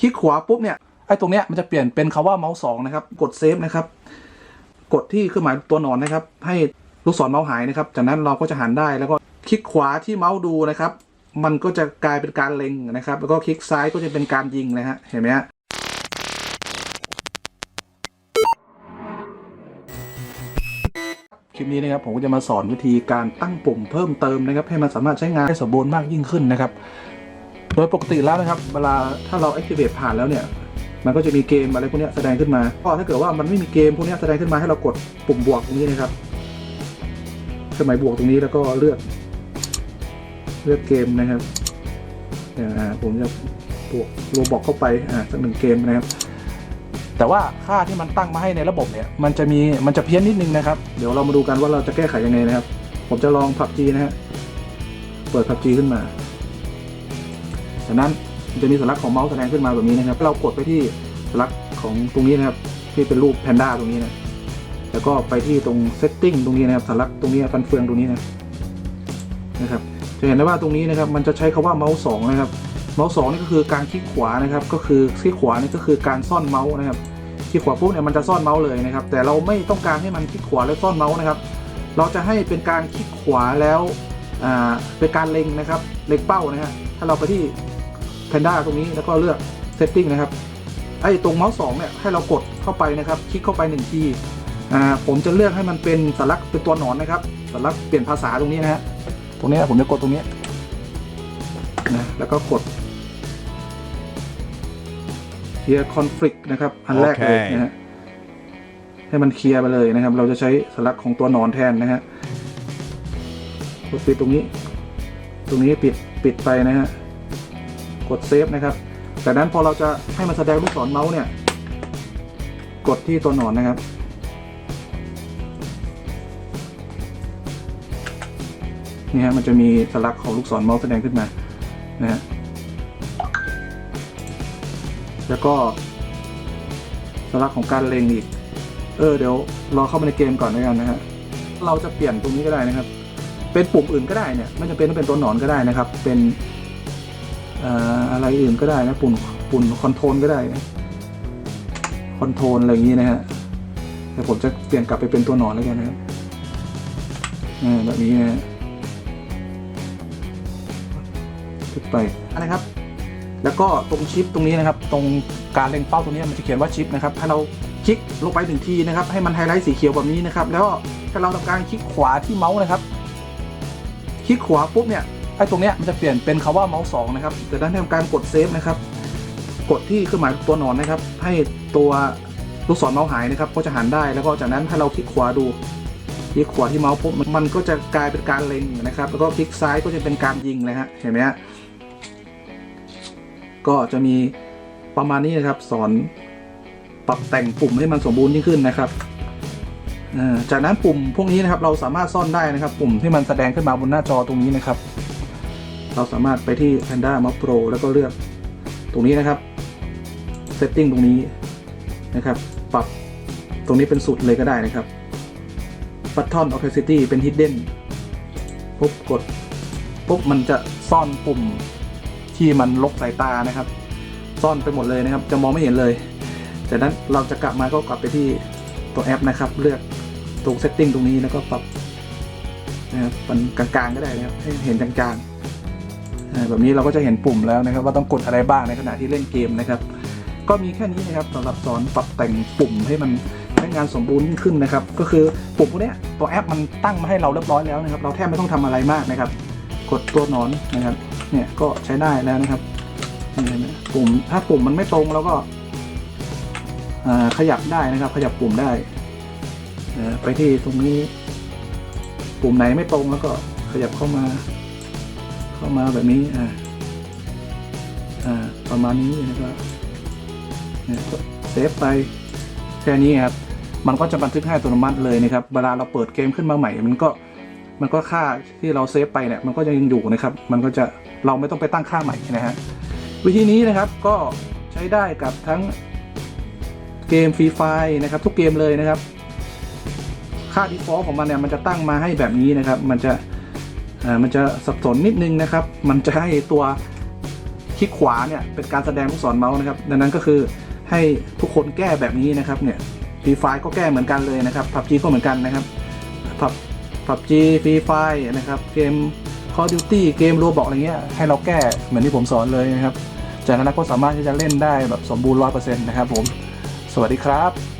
คลิกขวาปุ๊บเนี่ยไอ้ตรงเนี้ยมันจะเปลี่ยนเป็นคาว่าเมาส์สองนะครับ กดเซฟนะครับ กดที่เครื่องหมายตัวหนอนนะครับ ให้ลูกศรเมาส์หายนะครับ จากนั้นเราก็จะหันได้แล้วก็คลิกขวาที่เมาส์ดูนะครับ มันก็จะกลายเป็นการเล็งนะครับ แล้วก็คลิกซ้ายก็จะเป็นการยิงนะฮะเห็นไหมฮะคลิปนี้นะครับผมก็จะมาสอนวิธีการตั้งปุ่มเพิ่มเติมนะครับ ให้มันสามารถใช้งานได้สมบูรณ์มากยิ่งขึ้นนะครับ โดยปกติแล้วนะครับเวลาถ้าเรา activate ผ่านแล้วเนี่ย มันก็จะมีเกมอะไรพวกนี้แสดงขึ้นมาก็ถ้าเกิดว่ามันไม่มีเกมพวกนี้แสดงขึ้นมาให้เรากดปุ่มบวกตรงนี้นะครับเครื่องหมายบวกตรงนี้แล้วก็เลือก เลือกเกมนะครับอ่าผมจะบวกโลบอกเข้าไปอ่าสักหนึ่งเกมนะครับ แต่ว่าค่าที่มันตั้งมาให้ในระบบเนี่ย มันจะมีมันจะเพี้ยนนิดนึงนะครับ เดี๋ยวเรามาดูกันว่าเราจะแก้ไขยังไงนะครับ ผมจะลองพับจีนะฮะเปิดพับจีขึ้นมา จากนั้นจะมีสัญลักษณ์ของเมาส์แสดงขึ้นมาแบบนี้นะครับเรากดไปที่สัญลักษณ์ของตรงนี้นะครับที่เป็นรูปแพนด้าตรงนี้นะแล้วก็ไปที่ตรงเซตติ้งตรงนี้นะครับสัญลักษณ์ตรงนี้ฟันเฟืองตรงนี้นะนะครับจะเห็นได้ว่าตรงนี้นะครับมันจะใช้คาว่าเมาส์สองนะครับเมาส์สองนี่ก็คือการคลิกขวานะครับ ก็คือคลิกขวานี่ก็คือการซ่อนเมาส์นะครับคลิกขวาปุ๊บเนี่ยมันจะซ่อนเมาส์เลยนะครับ แต่เราไม่ต้องการให้มันคลิกขวาแล้วซ่อนเมาส์นะครับ เราจะให้เป็นการคลิกขวาแล้วเป็นการเล็งนะครับ เล็งเป้านะฮะถ้าเราไปที่ แพนด้าตรงนี้แล้วก็เลือกเซตติ้งนะครับไอ้ตรงเมาส์สองเนี่ยให้เรากดเข้าไปนะครับ คลิกเข้าไปหนึ่งทีอ่าผมจะเลือกให้มันเป็นสัญลักษณ์เป็นตัวหนอนนะครับสัญลักษณ์เปลี่ยนภาษาตรงนี้นะฮะตรงเนี้ยผมจะกดตรงเนี้ยนะแล้วก็กดเคลียร์คอนฟ lict นะครับอันแรกเลยโอเคนะฮะให้มันเคลียร์ไปเลยนะครับ เราจะใช้สลักของตัวหนอนแทนนะฮะกดปิดตรงนี้ ตรงนี้ปิดปิดไปนะฮะ กดเซฟนะครับจากนั้นพอเราจะให้มันแสดงลูกศรเมาส์เนี่ย กดที่ตัวหนอนนะครับ นี่ฮะมันจะมีสลักของลูกศรเมาส์แสดงขึ้นมานะฮะแล้วก็สลักของการเล็งอีก เออเดี๋ยวรอเข้ามาในเกมก่อนด้วยกันนะฮะเราจะเปลี่ยนตรงนี้ก็ได้นะครับ เป็นปุ่มอื่นก็ได้เนี่ยไม่จำเป็นต้องเป็นตัวหนอนก็ได้นะครับ เป็น อะไรอื่นก็ได้นะปุ่มปุ่มคอนโทรลก็ได้นะคอนโทรลอะไรอย่างนี้นะฮะแต่ผมจะเปลี่ยนกลับไปเป็นตัวหนอนแล้วกันนะครับแบบนี้นะขึ้นไปนะครับ แล้วก็ตรงชิปตรงนี้นะครับ ตรงการเล็งเป้าตรงนี้มันจะเขียนว่าชิปนะครับให้เราคลิกลงไปหนึ่งทีนะครับ ให้มันไฮไลท์สีเขียวแบบนี้นะครับ แล้วถ้าเราทำการคลิกขวาที่เมาส์นะครับ คลิกขวาปุ๊บเนี่ย ไอ้ตรงเนี้ยมันจะเปลี่ยนเป็นคาว่าเมาส์สองนะครับแต่ด้านทำการกดเซฟนะครับ กดที่เครื่องหมายตัวหนอนนะครับ ให้ตัวลูกศรเมาส์หายนะครับ ก็จะหันได้แล้วก็จากนั้นถ้าเราคลิกขวาดูคลิกขวาที่เมาส์ปุ๊บมันก็จะกลายเป็นการเล็งนะครับ แล้วก็คลิกซ้ายก็จะเป็นการยิงเลยฮะเห็นไหมฮะก็จะมีประมาณนี้นะครับ สอนปรับแต่งปุ่มให้มันสมบูรณ์ยิ่งขึ้นนะครับจากนั้นปุ่มพวกนี้นะครับเราสามารถซ่อนได้นะครับ ปุ่มที่มันแสดงขึ้นมาบนหน้าจอตรงนี้นะครับ เราสามารถไปที่ Panda m o u s Pro แล้วก็เลือกตรงนี้นะครับ Setting ตรงนี้นะครับ ปรับตรงนี้เป็นสุดเลยก็ได้นะครับ Button Opacity เป็น Hidden ปุ๊บกดปุ๊บมันจะซ่อนปุ่มที่มันลกสายตานะครับ ซ่อนไปหมดเลยนะครับ จะมองไม่เห็นเลยจากนั้นเราจะกลับมาก็กลับไปที่ตัวแอปนะครับ เลือกตรงเซตติ้งตรงนี้แล้วก็ปรับนะครับมันกลางๆก็ได้นะครับให้เห็นจางๆ แบบนี้เราก็จะเห็นปุ่มแล้วนะครับ ว่าต้องกดอะไรบ้างในขณะที่เล่นเกมนะครับ ก็มีแค่นี้นะครับสำหรับสอนปรับแต่งปุ่มให้มันใช้งานสมบูรณ์ยิ่งขึ้นนะครับ ก็คือปุ่มพวกนี้ตัวแอปมันตั้งมาให้เราเรียบร้อยแล้วนะครับ เราแทบไม่ต้องทำอะไรมากนะครับ กดตัวหนอนนะครับ เนี่ยก็ใช้ได้แล้วนะครับนี่เห็นไหมปุ่มถ้าปุ่มมันไม่ตรงเราก็ขยับได้นะครับ ขยับปุ่มได้ไปที่ตรงนี้ ปุ่มไหนไม่ตรงแล้วก็ขยับเข้ามา เข้ามาแบบนี้อ่าอ่าประมาณนี้นะครับเนี่ยเซฟไปแค่นี้ครับมันก็จะบันทึกให้อัตโนมัติเลยนะครับเวลาเราเปิดเกมขึ้นมาใหม่ มันก็มันก็ค่าที่เราเซฟไปเนี่ยมันก็ยังอยู่นะครับ มันก็จะเราไม่ต้องไปตั้งค่าใหม่นะฮะวิธีนี้นะครับก็ใช้ได้กับทั้งเกมฟรีไฟนะครับ ทุกเกมเลยนะครับ ค่า default ของมันเนี่ยมันจะตั้งมาให้แบบนี้นะครับ มันจะ มันจะสับสนนิดนึงนะครับ มันจะให้ตัวคลิกขวาเนี่ยเป็นการแสดงลูกศรเมาส์นะครับ ดังนั้นก็คือให้ทุกคนแก้แบบนี้นะครับเนี่ยฟรีไฟก็แก้เหมือนกันเลยนะครับพับจีก็เหมือนกันนะครับพับพับจีฟรีไฟนะครับเกม Call of Duty เกมโรบอกอะไรเงี้ยให้เราแก้เหมือนที่ผมสอนเลยนะครับ จากนั้นก็สามารถที่จะเล่นได้แบบสมบูรณ์ร้อยเปอร์เซ็นต์นะครับผม สวัสดีครับ